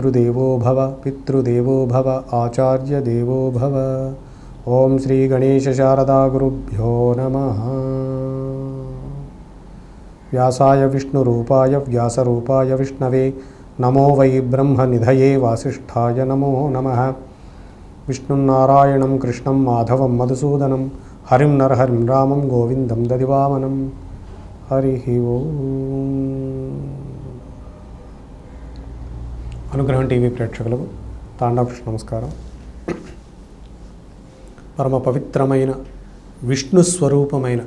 मातृदेवो भव पितृदेवो भव आचार्यदेवो भव ॐ श्रीगणेशशारदागुरुभ्यो नमः व्यासाय विष्णुरूपाय व्यासरूपाय विष्णवे नमो वै ब्रह्मनिधये वासिष्ठाय नमो नमः विष्णुनारायणं कृष्णं माधवं मधुसूदनं हरिं नरहरिं रामं गोविन्दं ददिवामनं हरिः ओम् అనుగ్రహం టీవీ ప్రేక్షకులకు తాండవకృష్ణ నమస్కారం. పరమ పవిత్రమైన విష్ణు స్వరూపమైన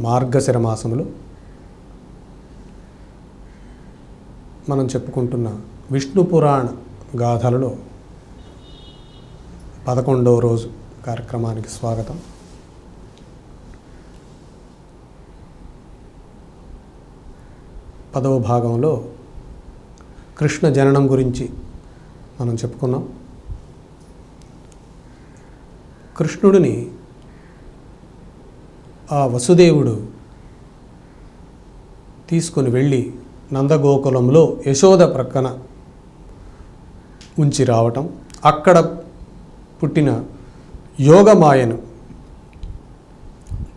మార్గశిర మాసములు మనం చెప్పుకుంటున్న విష్ణు పురాణ గాథలలో పదకొండవ రోజు కార్యక్రమానికి స్వాగతం. పదవ భాగంలో కృష్ణ జననం గురించి మనం చెప్పుకున్నాం. కృష్ణుడిని ఆ వసుదేవుడు తీసుకొని వెళ్ళి నందగోకులంలో యశోద ప్రక్కన ఉంచి రావటం. అక్కడ పుట్టిన యోగమాయను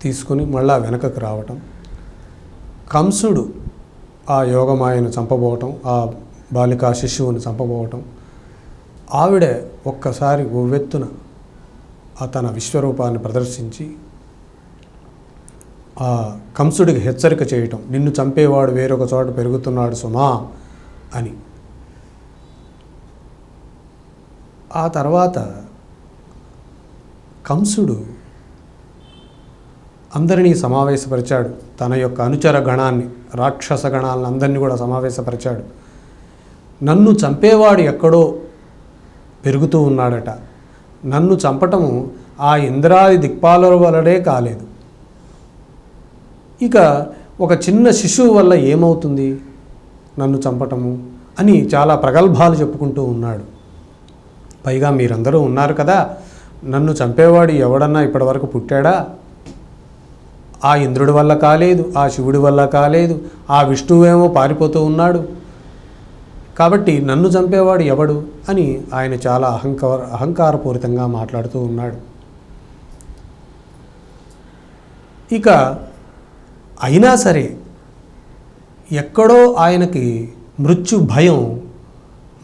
తీసుకుని మళ్ళా వెనకకు రావటం. కంసుడు ఆ యోగమాయను చంపబోవటం ఆ బాలికా శిశువుని చంపబోవటం. ఆవిడ ఒక్కసారి ఒవ్వెత్తున ఆ తన విశ్వరూపాన్ని ప్రదర్శించి ఆ కంసుడికి హెచ్చరిక చేయటం నిన్ను చంపేవాడు వేరొక చోట పెరుగుతున్నాడు సుమా అని. ఆ తర్వాత కంసుడు అందరినీ సమావేశపరిచాడు. తన యొక్క అనుచర గణాన్ని రాక్షస గణాలను అందరినీ కూడా సమావేశపరిచాడు. నన్ను చంపేవాడు ఎక్కడో పెరుగుతూ ఉన్నాడట. నన్ను చంపటము ఆ ఇంద్రాది దిక్పాలల వలనే కాలేదు. ఇక ఒక చిన్న శిశువు వల్ల ఏమవుతుంది? నన్ను చంపటము అని చాలా ప్రగల్భాలు చెప్పుకుంటూ ఉన్నాడు. పైగా మీరందరూ ఉన్నారు కదా నన్ను చంపేవాడు ఎవడన్నా ఇప్పటివరకు పుట్టాడా? ఆ ఇంద్రుడి వల్ల కాలేదు ఆ శివుడి వల్ల కాలేదు ఆ విష్ణువేమో పారిపోతూ ఉన్నాడు. కాబట్టి నన్ను చంపేవాడు ఎవడు? అని ఆయన చాలా అహంకార అహంకారపూరితంగా మాట్లాడుతూ ఉన్నాడు. ఇక అయినా సరే ఎక్కడో ఆయనకి మృత్యు భయం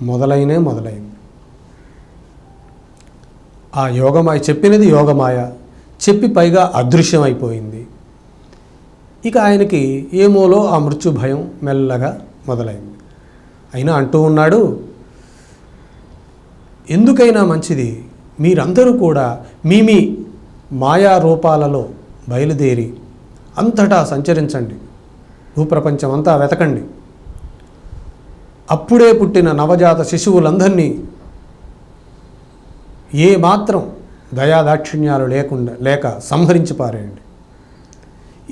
మొదలైనే మొదలైంది. ఆ యోగమాయ చెప్పినది యోగమాయ చెప్పి పైగా అదృశ్యమైపోయింది. ఇక ఆయనకి ఏమోలో ఆ మృత్యు భయం మెల్లగా మొదలైంది. అయినా అంటూ ఉన్నాడు ఎందుకైనా మంచిది మీరందరూ కూడా మీ మీ మాయా రూపాలలో బయలుదేరి అంతటా సంచరించండి. భూప్రపంచం అంతా వెతకండి. అప్పుడే పుట్టిన నవజాత శిశువులందరినీ ఏ మాత్రం దయాదాక్షిణ్యాలు లేకుండా లేక సంహరించి పారేయండి.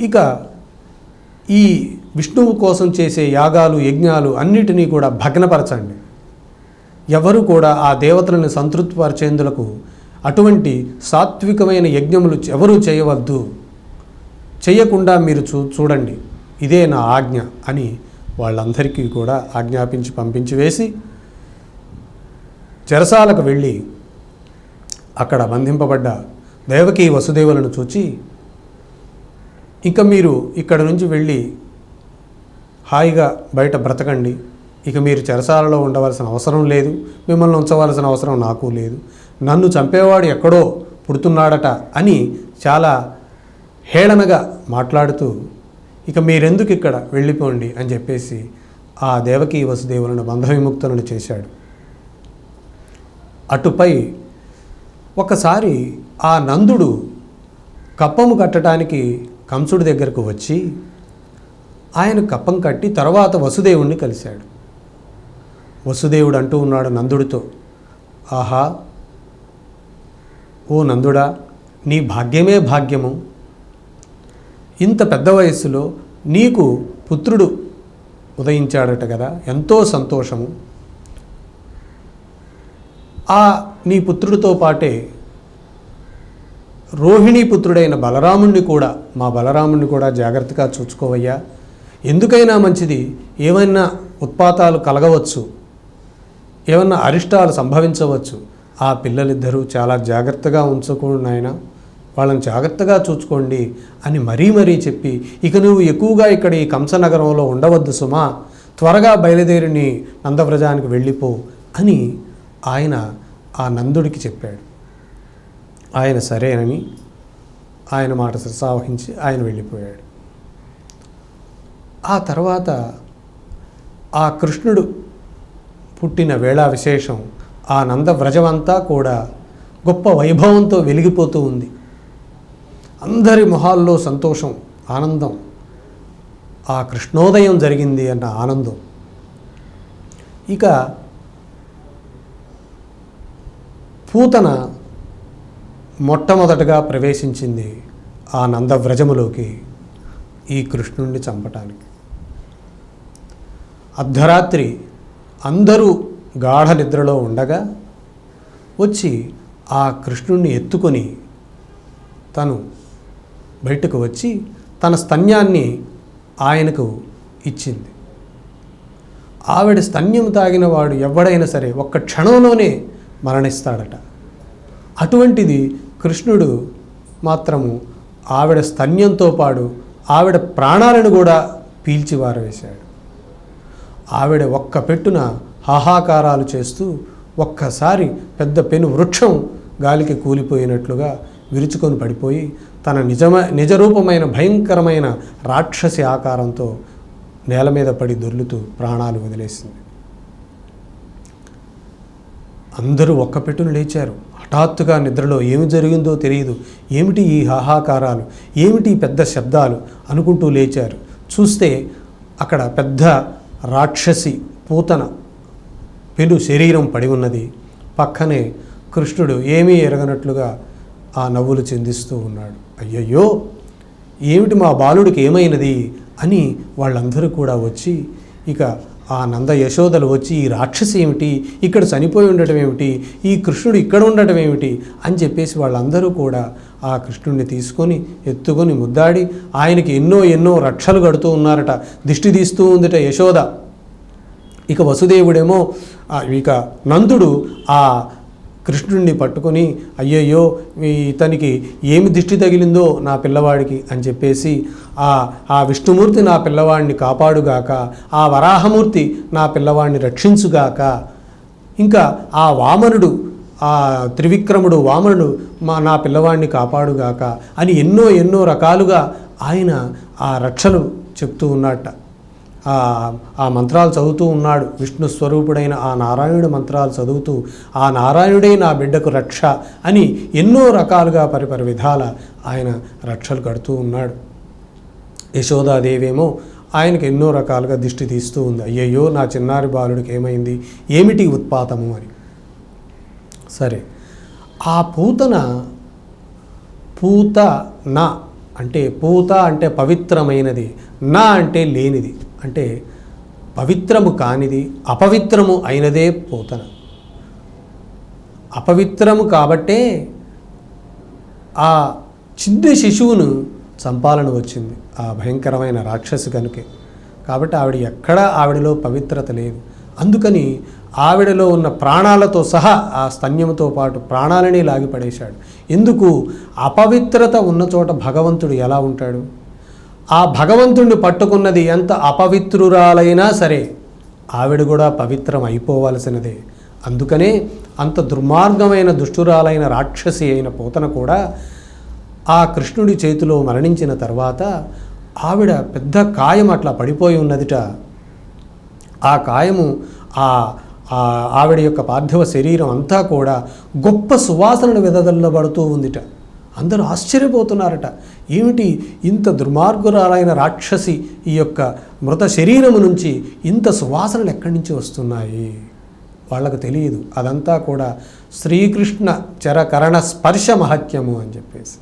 ఇక ఈ విష్ణువు కోసం చేసే యాగాలు యజ్ఞాలు అన్నిటినీ కూడా భగ్నపరచండి. ఎవరు కూడా ఆ దేవతలను సంతృప్తిపరిచేందులకు అటువంటి సాత్వికమైన యజ్ఞములు ఎవరూ చేయవద్దు. చేయకుండా మీరు చూ చూడండి. ఇదే నా ఆజ్ఞ అని వాళ్ళందరికీ కూడా ఆజ్ఞాపించి పంపించి వేసి చెరసాలకు వెళ్ళి అక్కడ బంధింపబడ్డ దేవకీ వసుదేవులను చూచి ఇంకా మీరు ఇక్కడ నుంచి వెళ్ళి హాయిగా బయట బ్రతకండి. ఇక మీరు చెరసాలలో ఉండవలసిన అవసరం లేదు. మిమ్మల్ని ఉంచవలసిన అవసరం నాకు లేదు. నన్ను చంపేవాడు ఎక్కడో పుడుతున్నాడట అని చాలా హేళనగా మాట్లాడుతూ ఇక మీరెందుకు ఇక్కడ వెళ్ళిపోండి? అని చెప్పేసి ఆ దేవకీ వసుదేవులను బంధవిముక్తులను చేశాడు. అటుపై ఒకసారి ఆ నందుడు కప్పము కట్టడానికి కంసుడి దగ్గరకు వచ్చి ఆయన కప్పం కట్టి తర్వాత వసుదేవుణ్ణి కలిశాడు. వసుదేవుడు అంటూ ఉన్నాడు నందుడితో ఆహా ఓ నందుడా నీ భాగ్యమే భాగ్యము. ఇంత పెద్ద వయస్సులో నీకు పుత్రుడు ఉదయించాడట కదా ఎంతో సంతోషము. ఆ నీ పుత్రుడితో పాటే రోహిణీ పుత్రుడైన బలరాముణ్ణి కూడా మా బలరాముణ్ణి కూడా జాగ్రత్తగా చూసుకోవయ్యా. ఎందుకైనా మంచిది ఏమైనా ఉత్పాతాలు కలగవచ్చు ఏమన్నా అరిష్టాలు సంభవించవచ్చు. ఆ పిల్లలిద్దరూ చాలా జాగ్రత్తగా ఉంచుకోండి నాయన. వాళ్ళని జాగ్రత్తగా చూసుకోండి అని మరీ మరీ చెప్పి ఇక నువ్వు ఎక్కువగా ఇక్కడ ఈ కంసనగరంలో ఉండవద్దు సుమా. త్వరగా బయలుదేరి నీ నందవ్రజానికి వెళ్ళిపో అని ఆయన ఆ నందుడికి చెప్పాడు. ఆయన సరేనని ఆయన మాట శిరసావహించి ఆయన వెళ్ళిపోయాడు. ఆ తర్వాత ఆ కృష్ణుడు పుట్టిన వేళా విశేషం ఆ నంద వ్రజమంతా కూడా గొప్ప వైభవంతో వెలిగిపోతూ ఉంది. అందరి మొహాల్లో సంతోషం ఆనందం ఆ కృష్ణోదయం జరిగింది అన్న ఆనందం. ఇక పూతన మొట్టమొదటగా ప్రవేశించింది ఆ నందవ్రజములోకి ఈ కృష్ణుణ్ణి చంపటానికి. అర్ధరాత్రి అందరూ గాఢ నిద్రలో ఉండగా వచ్చి ఆ కృష్ణుణ్ణి ఎత్తుకొని తను బయటకు వచ్చి తన స్తన్యాన్ని ఆయనకు ఇచ్చింది. ఆవిడ స్తన్యం తాగిన వాడు ఎవడైనా సరే ఒక్క క్షణంలోనే మరణిస్తాడట. అటువంటిది కృష్ణుడు మాత్రము ఆవిడ స్తన్యంతో పాటు ఆవిడ ప్రాణాలను కూడా పీల్చి వారవేశాడు. ఆవిడ ఒక్క పెట్టున హాహాకారాలు చేస్తూ ఒక్కసారి పెద్ద పెను వృక్షం గాలికి కూలిపోయినట్లుగా విరుచుకొని పడిపోయి తన నిజమ నిజరూపమైన భయంకరమైన రాక్షసి ఆకారంతో నేల మీద పడి దొర్లుతూ ప్రాణాలు వదిలేసింది. అందరూ ఒక్క పెట్టును లేచారు. హఠాత్తుగా నిద్రలో ఏమి జరిగిందో తెలియదు. ఏమిటి ఈ హాహాకారాలు? ఏమిటి పెద్ద శబ్దాలు? అనుకుంటూ లేచారు. చూస్తే అక్కడ పెద్ద రాక్షసి పూతన పెను శరీరం పడి ఉన్నది. పక్కనే కృష్ణుడు ఏమీ ఎరగనట్లుగా ఆ నవ్వులు చెందిస్తూ ఉన్నాడు. అయ్యయ్యో! ఏమిటి మా బాలుడికి ఏమైనది? అని వాళ్ళందరూ కూడా వచ్చి ఇక ఆ నంద యశోదలు వచ్చి ఈ రాక్షసి ఏమిటి? ఇక్కడ చనిపోయి ఉండటం ఏమిటి? ఈ కృష్ణుడు ఇక్కడ ఉండటం ఏమిటి? అని చెప్పేసి వాళ్ళందరూ కూడా ఆ కృష్ణుడిని తీసుకొని ఎత్తుకొని ముద్దాడి ఆయనకి ఎన్నో ఎన్నో రక్షలు కడుతూ ఉన్నారట. దిష్టి తీస్తూ ఉందిట యశోద. ఇక వసుదేవుడేమో ఇక నందుడు ఆ కృష్ణుడిని పట్టుకొని అయ్యయ్యో ఇతనికి ఏమి దిష్టి తగిలిందో నా పిల్లవాడికి అని చెప్పేసి ఆ ఆ విష్ణుమూర్తి నా పిల్లవాడిని కాపాడుగాక ఆ వరాహమూర్తి నా పిల్లవాడిని రక్షించుగాక ఇంకా ఆ వామనుడు ఆ త్రివిక్రముడు వామనుడు మా నా పిల్లవాడిని కాపాడుగాక అని ఎన్నో ఎన్నో రకాలుగా ఆయన ఆ రక్షలు చెప్తూ ఉన్నట్ట. ఆ మంత్రాలు చదువుతూ ఉన్నాడు. విష్ణు స్వరూపుడైన ఆ నారాయణుడు మంత్రాలు చదువుతూ ఆ నారాయణుడే నా బిడ్డకు రక్ష అని ఎన్నో రకాలుగా పరిపరి విధాల ఆయన రక్షలు కడుతూ ఉన్నాడు. యశోదాదేవేమో ఆయనకు ఎన్నో రకాలుగా దిష్టి తీస్తూ ఉంది. అయ్యయ్యో నా చిన్నారి బాలుడికి ఏమైంది? ఏమిటి ఉత్పాతము? అని. సరే. ఆ పూతన పూత నా అంటే పూత అంటే పవిత్రమైనది నా అంటే లేనిది. అంటే పవిత్రము కానిది అపవిత్రము అయినదే పూతన. అపవిత్రము కాబట్టే ఆ చిన్న శిశువును చంపాలని వచ్చింది. ఆ భయంకరమైన రాక్షసు కనుకే. కాబట్టి ఆవిడ ఎక్కడా ఆవిడలో పవిత్రత లేదు. అందుకని ఆవిడలో ఉన్న ప్రాణాలతో సహా ఆ స్తన్యముతో పాటు ప్రాణాలని లాగిపడేశాడు ఎందుకు? అపవిత్రత ఉన్న చోట భగవంతుడు ఎలా ఉంటాడు? ఆ భగవంతుణ్ణి పట్టుకున్నది ఎంత అపవిత్రురాలైనా సరే ఆవిడ కూడా పవిత్రం అయిపోవలసినదే. అందుకనే అంత దుర్మార్గమైన దుష్టురాలైన రాక్షసి అయిన పోతన కూడా ఆ కృష్ణుడి చేతిలో మరణించిన తర్వాత ఆవిడ పెద్ద కాయం అట్లా పడిపోయి ఉన్నదిట. ఆ కాయము ఆ ఆవిడ యొక్క పార్థివ శరీరం అంతా కూడా గొప్ప సువాసనను వెదజల్లబడుతూ ఉందిట. అందరూ ఆశ్చర్యపోతున్నారట. ఏమిటి ఇంత దుర్మార్గురాలైన రాక్షసి ఈ యొక్క మృత శరీరము నుంచి ఇంత సువాసనలు ఎక్కడి నుంచి వస్తున్నాయి? వాళ్ళకు తెలియదు. అదంతా కూడా శ్రీకృష్ణ చరకరణ స్పర్శ మహత్యము అని చెప్పేసి.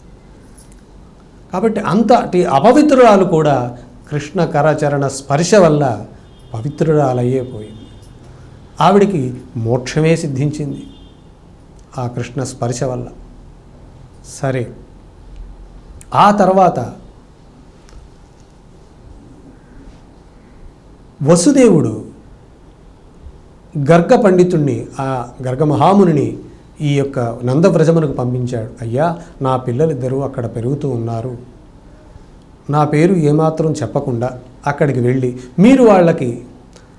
కాబట్టి అంతటి అపవిత్రురాలు కూడా కృష్ణ కరచరణ స్పర్శ వల్ల పవిత్రురాలయ్యే పోయింది. ఆవిడికి మోక్షమే సిద్ధించింది ఆ కృష్ణ స్పర్శ వల్ల. సరే ఆ తర్వాత వసుదేవుడు గర్గ పండితుణ్ణి ఆ గర్గ మహామునిని ఈ యొక్క నందవ్రజమునకు పంపించాడు. అయ్యా నా పిల్లలిద్దరూ అక్కడ పెరుగుతూ ఉన్నారు. నా పేరు ఏమాత్రం చెప్పకుండా అక్కడికి వెళ్ళి మీరు వాళ్ళకి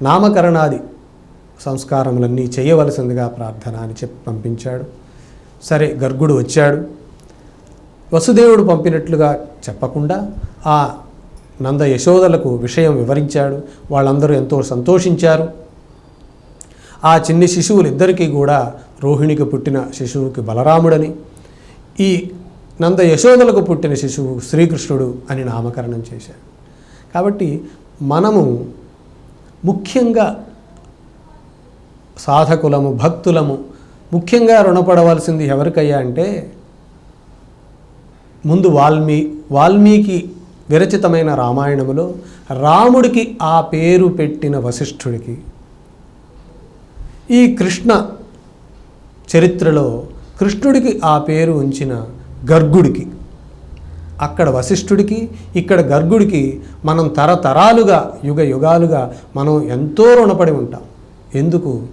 నామకరణాది సంస్కారములన్నీ చేయవలసిందిగా ప్రార్థన అని చెప్పి పంపించాడు. సరే గర్గుడు వచ్చాడు. వసుదేవుడు పంపినట్లుగా చెప్పకుండా ఆ నంద యశోదలకు విషయం వివరించాడు. వాళ్ళందరూ ఎంతో సంతోషించారు. ఆ చిన్ని శిశువులు ఇద్దరికీ కూడా రోహిణికి పుట్టిన శిశువుకి బలరాముడని ఈ నంద యశోదలకు పుట్టిన శిశువు శ్రీకృష్ణుడు అని నామకరణం చేశాడు. కాబట్టి మనము ముఖ్యంగా సాధకులము భక్తులము ముఖ్యంగా రుణపడవలసింది ఎవరికయ్యా అంటే ముందు వాల్మీ వాల్మీకి విరచితమైన రామాయణములో రాముడికి ఆ పేరు పెట్టిన వశిష్ఠుడికి ఈ కృష్ణ చరిత్రలో కృష్ణుడికి ఆ పేరు ఉంచిన గర్గుడికి అక్కడ వశిష్ఠుడికి ఇక్కడ గర్గుడికి మనం తరతరాలుగా యుగ యుగాలుగా మనం ఎంతో రుణపడి ఉంటాం. ఎందుకు?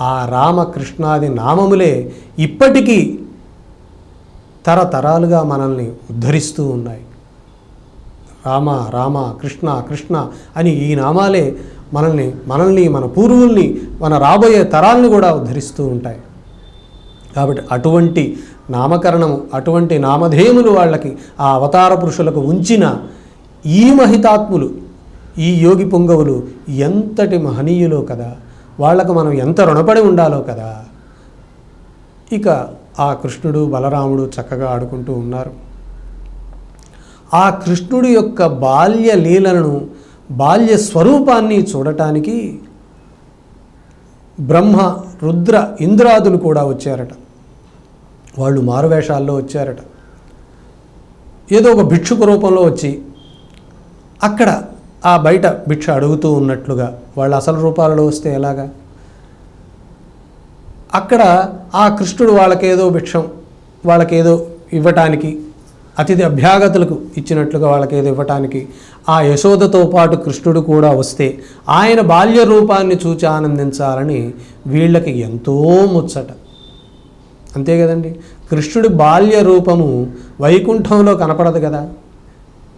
ఆ రామకృష్ణాది నామములే ఇప్పటికీ తరతరాలుగా మనల్ని ఉద్ధరిస్తూ ఉన్నాయి. రామ రామ కృష్ణ కృష్ణ అని ఈ నామాలే మనల్ని మనల్ని మన పూర్వుల్ని మన రాబోయే తరాలను కూడా ఉద్ధరిస్తూ ఉంటాయి. కాబట్టి అటువంటి నామకరణము అటువంటి నామధేయములు వాళ్ళకి ఆ అవతార పురుషులకు ఉంచిన ఈ మహితాత్ములు ఈ యోగి పొంగవులు ఎంతటి మహనీయులో కదా? వాళ్ళకు మనం ఎంత రుణపడి ఉండాలో కదా? ఇక ఆ కృష్ణుడు బలరాముడు చక్కగా ఆడుకుంటూ ఉన్నారు. ఆ కృష్ణుడి యొక్క బాల్య లీలలను బాల్య స్వరూపాన్ని చూడటానికి బ్రహ్మ రుద్ర ఇంద్రాదులు కూడా వచ్చారట. వాళ్ళు మారువేషాల్లో వచ్చారట. ఏదో ఒక భిక్షుకు రూపంలో వచ్చి అక్కడ ఆ బయట భిక్ష అడుగుతూ ఉన్నట్లుగా వాళ్ళ అసలు రూపాలలో వస్తే ఎలాగా? అక్కడ ఆ కృష్ణుడు వాళ్ళకేదో భిక్షం వాళ్ళకేదో ఇవ్వటానికి అతిథి అభ్యాగతులకు ఇచ్చినట్లుగా వాళ్ళకేదో ఇవ్వటానికి ఆ యశోదతో పాటు కృష్ణుడు కూడా వస్తే ఆయన బాల్య రూపాన్ని చూచి ఆనందించాలని వీళ్ళకి ఎంతో ముచ్చట. అంతే కదండి. కృష్ణుడి బాల్య రూపము వైకుంఠంలో కనపడదు కదా.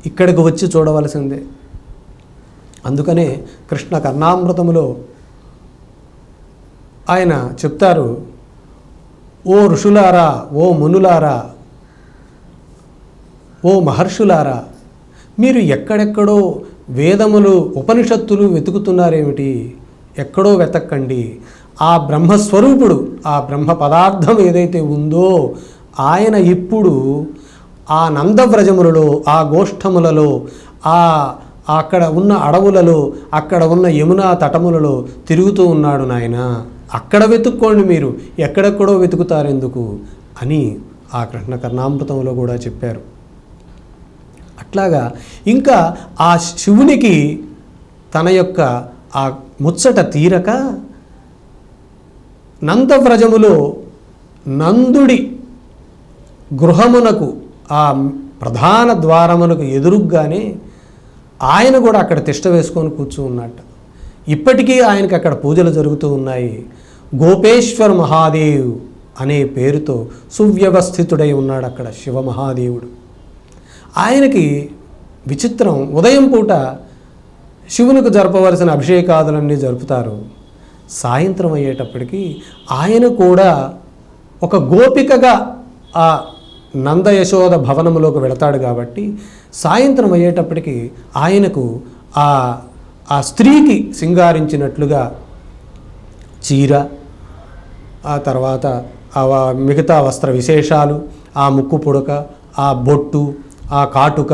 ఇక్కడికి వచ్చి చూడవలసిందే. అందుకనే కృష్ణ కర్ణామృతములో ఆయన చెప్తారు ఓ ఋషులారా ఓ మునులారా ఓ మహర్షులారా మీరు ఎక్కడెక్కడో వేదములు ఉపనిషత్తులు వెతుకుతున్నారేమిటి? ఎక్కడో వెతక్కండి. ఆ బ్రహ్మస్వరూపుడు ఆ బ్రహ్మ పదార్థం ఏదైతే ఉందో ఆయన ఇప్పుడు ఆ నందవ్రజములలో ఆ గోష్ఠములలో ఆ అక్కడ ఉన్న అడవులలో అక్కడ ఉన్న యమునా తటములలో తిరుగుతూ ఉన్నాడు నాయన. అక్కడ వెతుక్కోండి మీరు ఎక్కడెక్కడో వెతుకుతారెందుకు అని ఆ కృష్ణ కర్ణామృతంలో కూడా చెప్పారు. అట్లాగా ఇంకా ఆ శివునికి తన యొక్క ఆ ముచ్చట తీరక నందవ్రజములో నందుడి గృహమునకు ఆ ప్రధాన ద్వారమునకు ఎదురుగ్గానే ఆయన కూడా అక్కడ తిష్ట వేసుకొని కూర్చో ఉన్నట్ట ఇప్పటికీ ఆయనకి అక్కడ పూజలు జరుగుతూ ఉన్నాయి. గోపేశ్వర్ మహాదేవ్ అనే పేరుతో సువ్యవస్థితుడై ఉన్నాడు అక్కడ శివ మహాదేవుడు. ఆయనకి విచిత్రం ఉదయం పూట శివునికి జరపవలసిన అభిషేకాదులన్నీ జరుపుతారు. సాయంత్రం అయ్యేటప్పటికీ ఆయన కూడా ఒక గోపికగా ఆ నంద యశోద భవనములోకి వెళతాడు కాబట్టి సాయంత్రం అయ్యేటప్పటికీ ఆయనకు ఆ ఆ స్త్రీకి సింగారించినట్లుగా చీర ఆ తర్వాత ఆ మిగతా వస్త్ర విశేషాలు ఆ ముక్కు పుడక ఆ బొట్టు ఆ కాటుక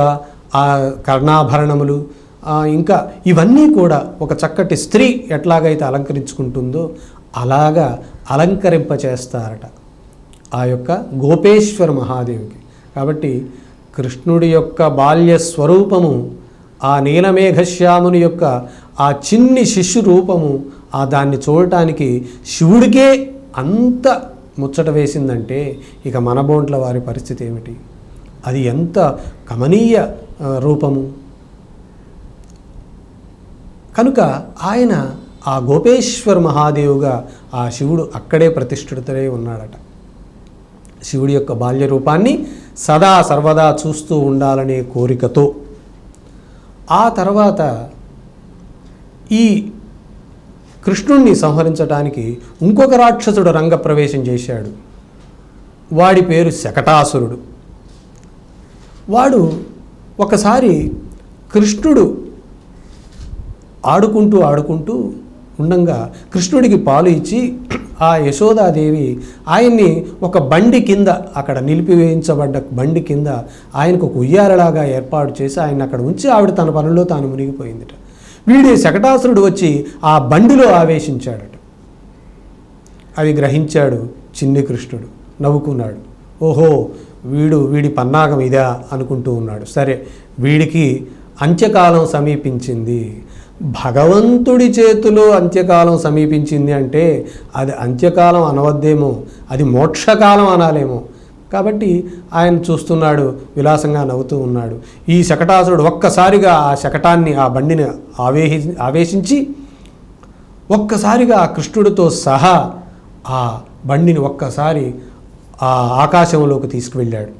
ఆ కర్ణాభరణములు ఇంకా ఇవన్నీ కూడా ఒక చక్కటి స్త్రీ ఎట్లాగైతే అలంకరించుకుంటుందో అలాగా అలంకరింప చేస్తారట ఆ యొక్క గోపేశ్వర మహాదేవికి. కాబట్టి కృష్ణుడి యొక్క బాల్య స్వరూపము ఆ నీలమేఘశ్యాముని యొక్క ఆ చిన్ని శిష్యు రూపము ఆ దాన్ని చూడటానికి శివుడికే అంత ముచ్చట వేసిందంటే ఇక మన బోంట్ల వారి పరిస్థితి ఏమిటి? అది ఎంత కమనీయ రూపము? కనుక ఆయన ఆ గోపేశ్వర మహాదేవుగా ఆ శివుడు అక్కడే ప్రతిష్ఠితుడై ఉన్నాడట. శివుడి యొక్క బాల్య రూపాన్ని సదా సర్వదా చూస్తూ ఉండాలనే కోరికతో. ఆ తర్వాత ఈ కృష్ణుణ్ణి సంహరించడానికి ఇంకొక రాక్షసుడు రంగప్రవేశం చేశాడు. వాడి పేరు శకటాసురుడు. వాడు ఒకసారి కృష్ణుడు ఆడుకుంటూ ఆడుకుంటూ ఉండంగా కృష్ణుడికి పాలు ఇచ్చి ఆ యశోదాదేవి ఆయన్ని ఒక బండి కింద అక్కడ నిలిపివేయించబడ్డ బండి కింద ఆయనకు ఒక ఉయ్యాలలాగా ఏర్పాటు చేసి ఆయన అక్కడ ఉంచి ఆవిడ తన పనుల్లో తాను మునిగిపోయిందిట. వీడి శకటాసురుడు వచ్చి ఆ బండిలో ఆవేశించాడట. అవి గ్రహించాడు చిన్ని కృష్ణుడు. నవ్వుకున్నాడు. ఓహో వీడు వీడి పన్నాగం ఇదా అనుకుంటూ ఉన్నాడు. సరే వీడికి అంత్యకాలం సమీపించింది. భగవంతుడి చేతిలో అంత్యకాలం సమీపించింది అంటే అది అంత్యకాలం అనవద్దేమో అది మోక్షకాలం అనాలేమో. కాబట్టి ఆయన చూస్తున్నాడు విలాసంగా నవ్వుతూ ఉన్నాడు. ఈ శకటాసురుడు ఒక్కసారిగా ఆ శకటాన్ని ఆ బండిని ఆవేహి ఆవేశించి ఒక్కసారిగా ఆ కృష్ణుడితో సహా ఆ బండిని ఒక్కసారి ఆ ఆకాశంలోకి తీసుకువెళ్ళాడు.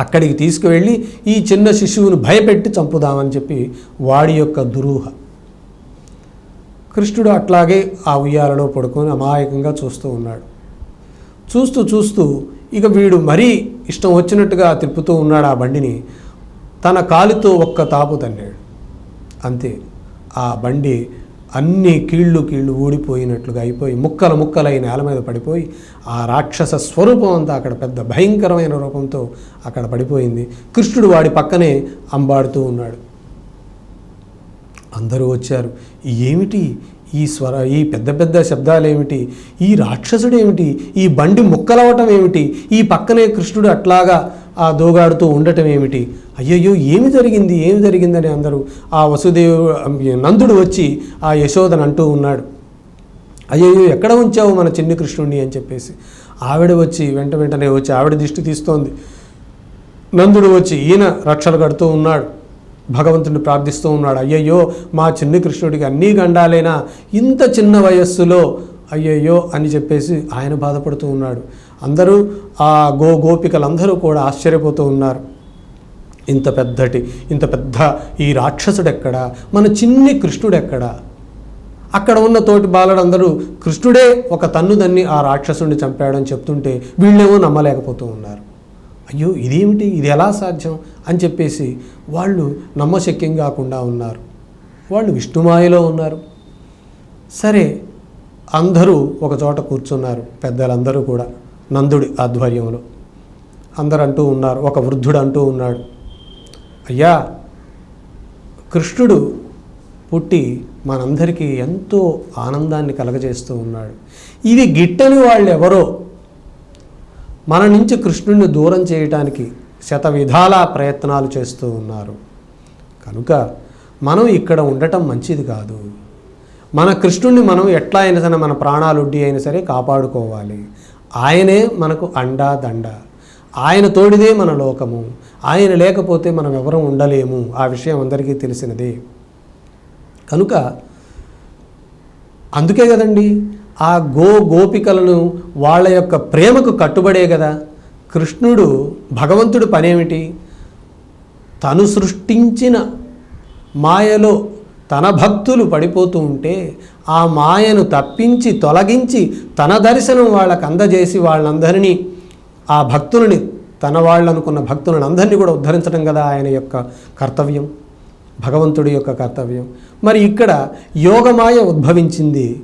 అక్కడికి తీసుకువెళ్ళి ఈ చిన్న శిశువును భయపెట్టి చంపుదామని చెప్పి వాడి యొక్క దురూహ. కృష్ణుడు అట్లాగే ఆ ఉయ్యాలలో పడుకొని అమాయకంగా చూస్తూ ఉన్నాడు. చూస్తూ చూస్తూ ఇక వీడు మరీ ఇష్టం వచ్చినట్టుగా తిప్పుతూ ఉన్నాడు ఆ బండిని. తన కాలితో ఒక్క తాపు తన్నాడు. అంతే. ఆ బండి అన్ని కీళ్ళు కీళ్ళు ఊడిపోయినట్లుగా అయిపోయి ముక్కలు ముక్కలై నేల మీద పడిపోయి ఆ రాక్షస స్వరూపం అంతా అక్కడ పెద్ద భయంకరమైన రూపంతో అక్కడ పడిపోయింది. కృష్ణుడు వాడి పక్కనే అంబాడుతూ ఉన్నాడు. అందరూ వచ్చారు. ఏమిటి ఈ స్వర ఈ పెద్ద పెద్ద శబ్దాలు ఏమిటి? ఈ రాక్షసుడు ఏమిటి ఈ బండి ముక్కలవటం ఏమిటి? ఈ పక్కనే కృష్ణుడు అట్లాగా ఆ దోగాడుతూ ఉండటం ఏమిటి? అయ్యయ్యో ఏమి జరిగింది? ఏమి జరిగిందని అందరూ ఆ వసుదేవు నందుడు వచ్చి ఆ యశోదను అంటూ ఉన్నాడు. అయ్యయ్యో ఎక్కడ ఉంచావు మన చిన్ని కృష్ణుడిని అని చెప్పేసి. ఆవిడ వచ్చి వెంట వెంటనే వచ్చి ఆవిడ దిష్టి తీస్తోంది. నందుడు వచ్చి ఈయన రక్షలు కడుతూ ఉన్నాడు. భగవంతుడిని ప్రార్థిస్తూ ఉన్నాడు. అయ్యయ్యో మా చిన్ని కృష్ణుడికి అన్నీ గండాలైనా? ఇంత చిన్న వయస్సులో అయ్యయ్యో అని చెప్పేసి ఆయన బాధపడుతూ ఉన్నాడు. అందరూ ఆ గో గోపికలందరూ కూడా ఆశ్చర్యపోతూ ఉన్నారు. ఇంత పెద్దటి ఇంత పెద్ద ఈ రాక్షసుడెక్కడా? మన చిన్ని కృష్ణుడు అక్కడ ఉన్న తోటి బాలలందరూ కృష్ణుడే ఒక తన్నుదన్ని ఆ రాక్షసుడిని చంపాడని చెప్తుంటే వీళ్ళేమో నమ్మలేకపోతూ ఉన్నారు. అయ్యో ఇదేమిటి? ఇది ఎలా సాధ్యం? అని చెప్పేసి వాళ్ళు నమ్మశక్యం కాకుండా ఉన్నారు. వాళ్ళు విష్ణుమాయలో ఉన్నారు. సరే అందరూ ఒక చోట కూర్చున్నారు పెద్దలందరూ కూడా. నందుడి ఆధ్వర్యంలో. అందరు అంటూ ఉన్నారు ఒక వృద్ధుడు అంటూ ఉన్నాడు. అయ్యా కృష్ణుడు పుట్టి మనందరికీ ఎంతో ఆనందాన్ని కలగజేస్తూ ఉన్నాడు. ఇది గిట్టని వాళ్ళు ఎవరో మన నుంచి కృష్ణుడిని దూరం చేయటానికి శత విధాల ప్రయత్నాలు చేస్తూ ఉన్నారు. కనుక మనం ఇక్కడ ఉండటం మంచిది కాదు. మన కృష్ణుడిని మనం ఎట్లా అయినా సరే మన ప్రాణాలుడ్డి అయినా సరే కాపాడుకోవాలి. ఆయనే మనకు అండా దండ. ఆయన తోడిదే మన లోకము. ఆయన లేకపోతే మనం ఎవరం ఉండలేము. ఆ విషయం అందరికీ తెలిసినదే. కనుక అందుకే కదండి ఆ గో గోపికలను వాళ్ళ యొక్క ప్రేమకు కట్టుబడే కదా కృష్ణుడు భగవంతుడు పనేమిటి? తను సృష్టించిన మాయలో తన భక్తులు పడిపోతూ ఉంటే ఆ మాయను తప్పించి తొలగించి తన దర్శనం వాళ్ళకు అందజేసి వాళ్ళందరినీ ఆ భక్తులని తన వాళ్ళనుకున్న భక్తులను అందరినీ కూడా ఉద్ధరించడం కదా ఆయన యొక్క కర్తవ్యం భగవంతుడి యొక్క కర్తవ్యం. మరి ఇక్కడ యోగమాయ ఉద్భవించింది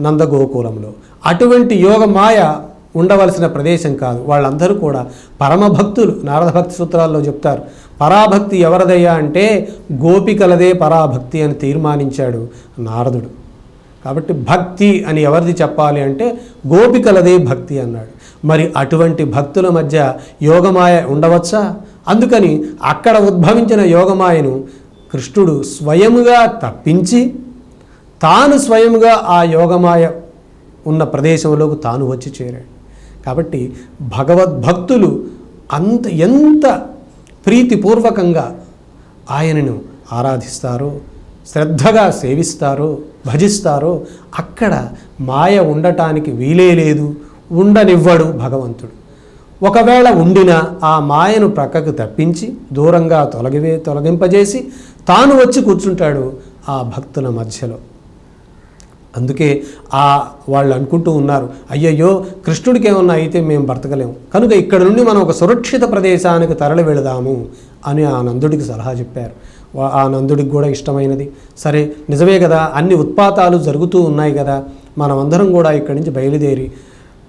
నందగోకులంలో. అటువంటి యోగమాయ ఉండవలసిన ప్రదేశం కాదు. వాళ్ళందరూ కూడా పరమభక్తులు. నారద భక్తి సూత్రాల్లో చెప్తారు పరాభక్తి ఎవరిదయ్యా అంటే గోపికలదే పరాభక్తి అని తీర్మానించాడు నారదుడు. కాబట్టి భక్తి అని ఎవరిది చెప్పాలి అంటే గోపికలదే భక్తి అన్నాడు. మరి అటువంటి భక్తుల మధ్య యోగమాయ ఉండవచ్చా? అందుకని అక్కడ ఉద్భవించిన యోగమాయను కృష్ణుడు స్వయముగా తప్పించి తాను స్వయముగా ఆ యోగమాయ ఉన్న ప్రదేశంలోకి తాను వచ్చి చేరాడు. కాబట్టి భగవద్భక్తులు అంత ఎంత ప్రీతిపూర్వకంగా ఆయనను ఆరాధిస్తారో శ్రద్ధగా సేవిస్తారో భజిస్తారో అక్కడ మాయ ఉండటానికి వీలే లేదు ఉండనివ్వడు భగవంతుడు. ఒకవేళ ఉండినా ఆ మాయను ప్రక్కకు తప్పించి దూరంగా తొలగివే తొలగింపజేసి తాను వచ్చి కూర్చుంటాడు ఆ భక్తుల మధ్యలో. అందుకే ఆ వాళ్ళు అనుకుంటూ ఉన్నారు అయ్యయ్యో కృష్ణుడికి ఏమన్నా అయితే మేము బ్రతకలేము. కనుక ఇక్కడ నుండి మనం ఒక సురక్షిత ప్రదేశానికి తరలి వెళదాము అని ఆ నందుడికి సలహా చెప్పారు. ఆ నందుడికి కూడా ఇష్టమైనది. సరే నిజమే కదా అన్ని ఉత్పాతాలు జరుగుతూ ఉన్నాయి కదా మనమందరం కూడా ఇక్కడి నుంచి బయలుదేరి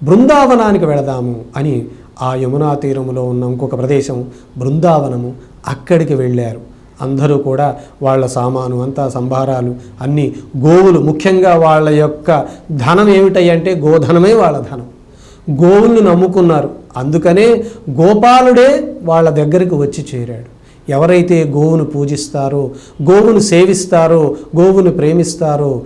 బృందావనానికి వెళదాము అని ఆ యమునా తీరములో ఉన్న ఇంకొక ప్రదేశం బృందావనము అక్కడికి వెళ్ళారు. అందరూ కూడా వాళ్ళ సామాను అంతా సంభారాలు అన్నీ గోవులు. ముఖ్యంగా వాళ్ళ యొక్క ధనం ఏమిటంటే గోధనమే వాళ్ళ ధనం. గోవులను నమ్ముకున్నారు. అందుకనే గోపాలుడే వాళ్ళ దగ్గరికి వచ్చి చేరాడు. ఎవరైతే గోవును పూజిస్తారో గోవును సేవిస్తారో గోవును ప్రేమిస్తారో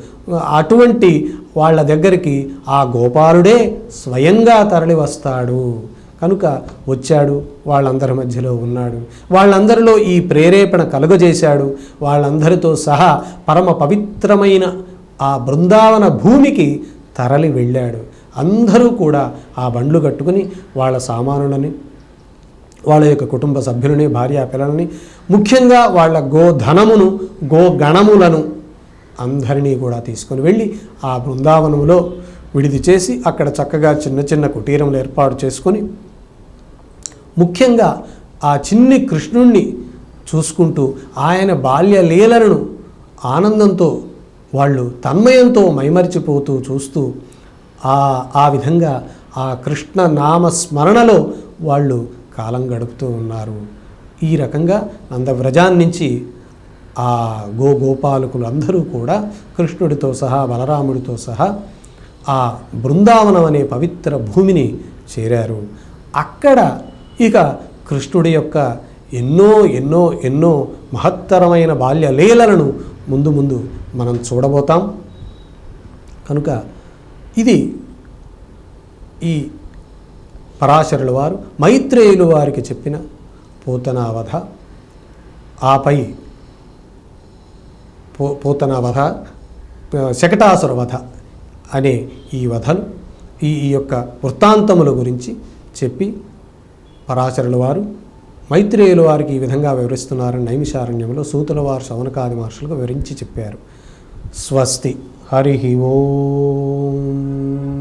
అటువంటి వాళ్ళ దగ్గరికి ఆ గోపాలుడే స్వయంగా తరలి వస్తాడు కనుక వచ్చాడు వాళ్ళందరి మధ్యలో ఉన్నాడు. వాళ్ళందరిలో ఈ ప్రేరేపణ కలుగజేశాడు. వాళ్ళందరితో సహా పరమ పవిత్రమైన ఆ బృందావన భూమికి తరలి వెళ్ళాడు. అందరూ కూడా ఆ బండ్లు కట్టుకుని వాళ్ళ సామానులని వాళ్ళ యొక్క కుటుంబ సభ్యులని భార్య పిల్లలని ముఖ్యంగా వాళ్ళ గోధనమును గోగణములను అందరినీ కూడా తీసుకొని వెళ్ళి ఆ బృందావనంలో విడిది చేసి అక్కడ చక్కగా చిన్న చిన్న కుటీరములు ఏర్పాటు చేసుకొని ముఖ్యంగా ఆ చిన్ని కృష్ణుణ్ణి చూసుకుంటూ ఆయన బాల్య లీలలను ఆనందంతో వాళ్ళు తన్మయంతో మైమరిచిపోతూ చూస్తూ ఆ ఆ విధంగా ఆ కృష్ణ నామ స్మరణలో వాళ్ళు కాలం గడుపుతూ ఉన్నారు. ఈ రకంగా నందవ్రజాన్నించి ఆ గో గోపాలకులు అందరూ కూడా కృష్ణుడితో సహా బలరాముడితో సహా ఆ బృందావనం అనే పవిత్ర భూమిని చేరారు. అక్కడ ఇక కృష్ణుడి యొక్క ఎన్నో ఎన్నో ఎన్నో మహత్తరమైన బాల్య లీలలను ముందు ముందు మనం చూడబోతాం. కనుక ఇది ఈ పరాశరుల వారు మైత్రేయులు వారికి చెప్పిన పూతనావధ. ఆపై పో పోతన శకటాసుర వధ అనే ఈ వధలు ఈ ఈ యొక్క వృత్తాంతముల గురించి చెప్పి పరాశరుల వారు మైత్రేయుల వారికి ఈ విధంగా వివరిస్తున్నారని నైమిషారణ్యంలో సూతుల వారు శవనకాది మహర్షులకు వివరించి చెప్పారు. స్వస్తి. హరి ఓం.